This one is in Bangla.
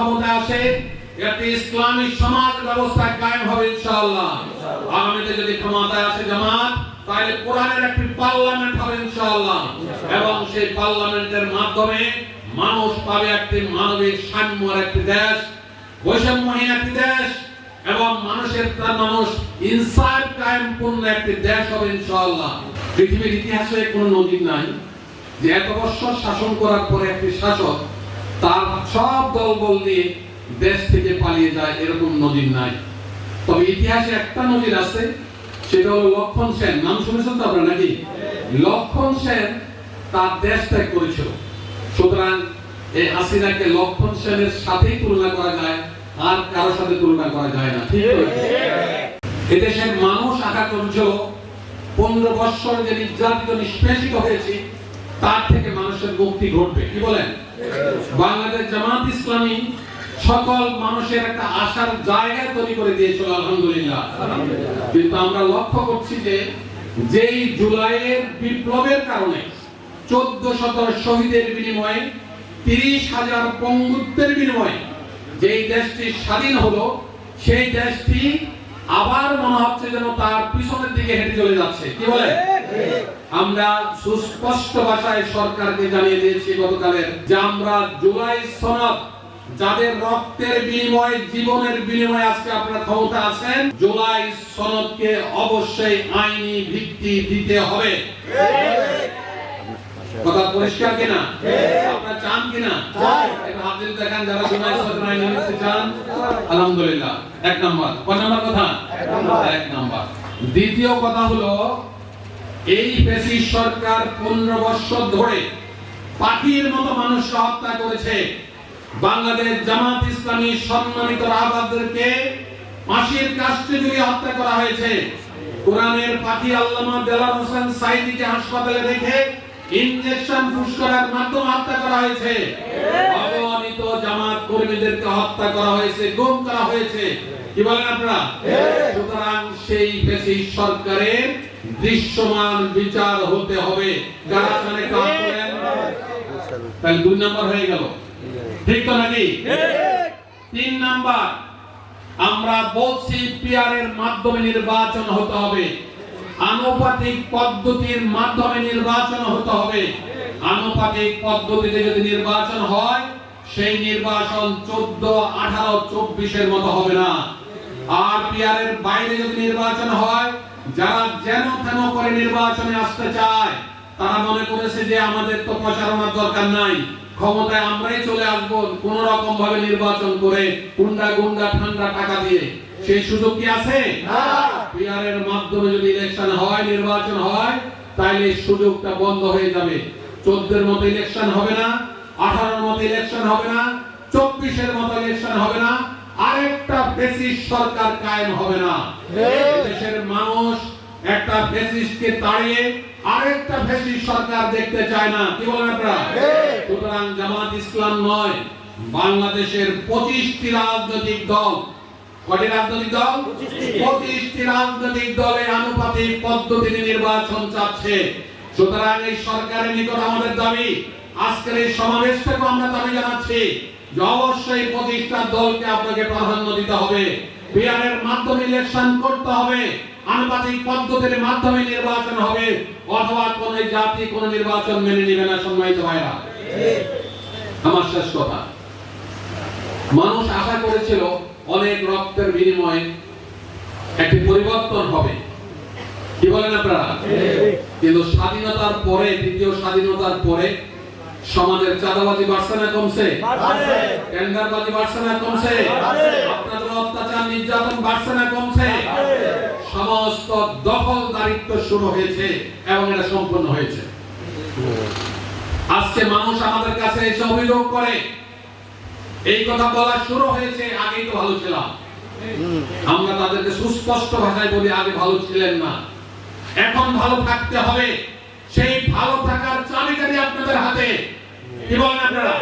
ক্ষমতায় আসে একটি ইসলামী সমাজ ব্যবস্থা কায়েম হবে ইনশাআল্লাহ। আগামীতে যদি ক্ষমতায় আসে জামাত তাহলে কোরআনের একটি পার্লামেন্ট হবে ইনশাআল্লাহ। এবং সেই পার্লামেন্টের মাধ্যমে মানুষ পাবে একটি মানবিক সাম্যর একটি দেশ বৈষম্যহীন একটি দেশ এবং মানুষের তার মানুষ ইনসাফ কায়েম পূর্ণ একটি দেশ হবে ইনশাআল্লাহ। পৃথিবীর ইতিহাসে কোনো নজির নাই যে এত বছর শাসন করার পরে একটি শাসক তার সব দলবল নিয়ে দেশ থেকে পালিয়ে যায়, এরকম নজির নাই। তবে ইতিহাসে একটা নজির আছে, সেটা হলো লক্ষণ সেন। নাম শুনেছেন তো আপনারা নাকি? লক্ষণ সেন তার দেশ ত্যাগ করেছিল। সুতরাং এই হাসিনাকে লক্ষণ সেনের সাথেই তুলনা করা যায়, আর কারোর সাথে তুলনা করা যায় না। ঠিক এদেশের মানুষ আশা করছিল, পনেরো বৎসর যে নির্যাতিত, নিষ্পেষিত হয়েছে, তার থেকে মানুষের মুক্তি ঘটবে। কি বলেন? বাংলাদেশ জামাত ইসলামী সকল মানুষের একটা আশার জায়গা তৈরি করে দিয়েছিল, আলহামদুলিল্লাহ। কিন্তু আমরা লক্ষ্য করছি যে যেই জুলাইয়ের বিপ্লবের কারণে চোদ্দ শত শহীদের বিনিময়ে, তিরিশ হাজার পঙ্গুত্বের বিনিময়ে যেই দেশটি স্বাধীন হলো, সেই দেশটি আবার মনে হচ্ছে যেন তার পিছনের দিকে হেঁটে চলে যাচ্ছে। কি বলে আমরা সুস্পষ্ট ভাষায় সরকারকে জানিয়ে দিয়েছি গতকালের যে আমরা জুলাই সনদ, যাদের রক্তের বিনিময়ে, জীবনের বিনিময়ে আজকে আপনারা ক্ষমতা আছেন, জুলাই সনদকে অবশ্যই আইনি ভিত্তি দিতে হবে। কথা পরিষ্কার কিনা? আপনারা চান কিনা? দেখেন যারা জুলাই সনদ আইনি চান। আলহামদুলিল্লাহ। এক নাম্বার। কয় কথা? এক দ্বিতীয় কথা হলো এই বেশি সরকার পনেরো বছর ধরে পাখির মতো মানুষ হত্যা করেছে। বাংলাদেশ জামাত ইসলামী সম্মানিত রাহবারদেরকে ফাঁসির কাস্টে জুড়ে হত্যা করা হয়েছে। কোরআনের পাখি আল্লামা দেলার হোসেন সাইদিকে হাসপাতালে রেখে ইনজেকশন ফুস করার মাধ্যমে হত্যা করা হয়েছে। অগণিত জামাত কর্মীদেরকে হত্যা করা হয়েছে গুম করা হয়েছে। কি বলেন আপনারা? সুতরাং সেই বেশি সরকারের দৃশ্যমান বিচার হতে হবে। যারা সেখানে কাজ করেন তাহলে দুই নাম্বার হয়ে গেল। ঠিক তো নাকি? তিন নাম্বার আমরা বলছি পিয়ারের মাধ্যমে নির্বাচন হতে হবে। আনুপাতিক পদ্ধতির মাধ্যমে নির্বাচন হতে হবে। আনুপাতিক পদ্ধতিতে যদি নির্বাচন হয় সেই নির্বাচন চোদ্দ আঠারো চব্বিশের মতো হবে না। আর পিয়ারের বাইরে যদি নির্বাচন হয় যারা যেন তেন করে নির্বাচনে আসতে চায় তারা মনে করেছে যে আমাদের তো প্রচারণার দরকার নাই। ক্ষমতায় আমরাই চলে আসব কোন রকম ভাবে নির্বাচন করে গুন্ডা গুন্ডা ঠান্ডা টাকা দিয়ে। সেই সুযোগ কি আছে? মাধ্যমে যদি ইলেকশন হয় নির্বাচন হয় তাহলে সুযোগটা বন্ধ হয়ে যাবে। চোদ্দের মতো ইলেকশন হবে না আঠারোর মতো ইলেকশন হবে না চব্বিশের মতো ইলেকশন হবে বেশি সরকার কায়েম হবে না। দেশের মানুষ একটা তাড়িয়ে আরেকটা সরকার দেখতে চায় না। কি বলেন আপনারা? সুতরাং জামাত ইসলাম নয় বাংলাদেশের পঁচিশটি রাজনৈতিক দল। কটি রাজনৈতিক দল? পঁচিশটি। রাজনৈতিক দলের আনুপাতিক পদ্ধতিতে নির্বাচন চাচ্ছে। সুতরাং এই সরকারের নিকট আমাদের দাবি আজকের এই সমাবেশ আমরা দাবি জানাচ্ছি। অবশ্যই প্রতিষ্ঠা দলকে আপনাকে প্রাধান্য দিতে হবে। বিয়ারের মাধ্যমে ইলেকশন করতে হবে। আনুপাতিক পদ্ধতির মাধ্যমে নির্বাচন হবে। অথবা কোন জাতি কোন নির্বাচন মেনে নেবে না সম্মানিত ভাইরা। আমার শেষ কথা। মানুষ আশা করেছিল অনেক রক্তের বিনিময়ে একটি পরিবর্তন হবে। কি বলেন আপনারা? কিন্তু স্বাধীনতার পরে দ্বিতীয় স্বাধীনতার পরে সমাজের চাঁদাবাজি বাড়ছে না কমছে? টেন্ডারবাজি বাড়ছে না কমছে? আপনাদের অত্যাচার নির্যাতন বাড়ছে না কমছে? সমস্ত দখলদারিত্ব শুরু হয়েছে এবং এটা সম্পন্ন হয়েছে। আজকে মানুষ আমাদের কাছে এসে অভিযোগ করে এই কথা বলা শুরু হয়েছে আগেই তো ভালো ছিলাম। আমরা তাদেরকে সুস্পষ্ট ভাষায় বলি আগে ভালো ছিলেন না। এখন ভালো থাকতে হবে। সেই ভালো থাকার চাবিকারি আপনাদের হাতে। কি বলেন আপনারা?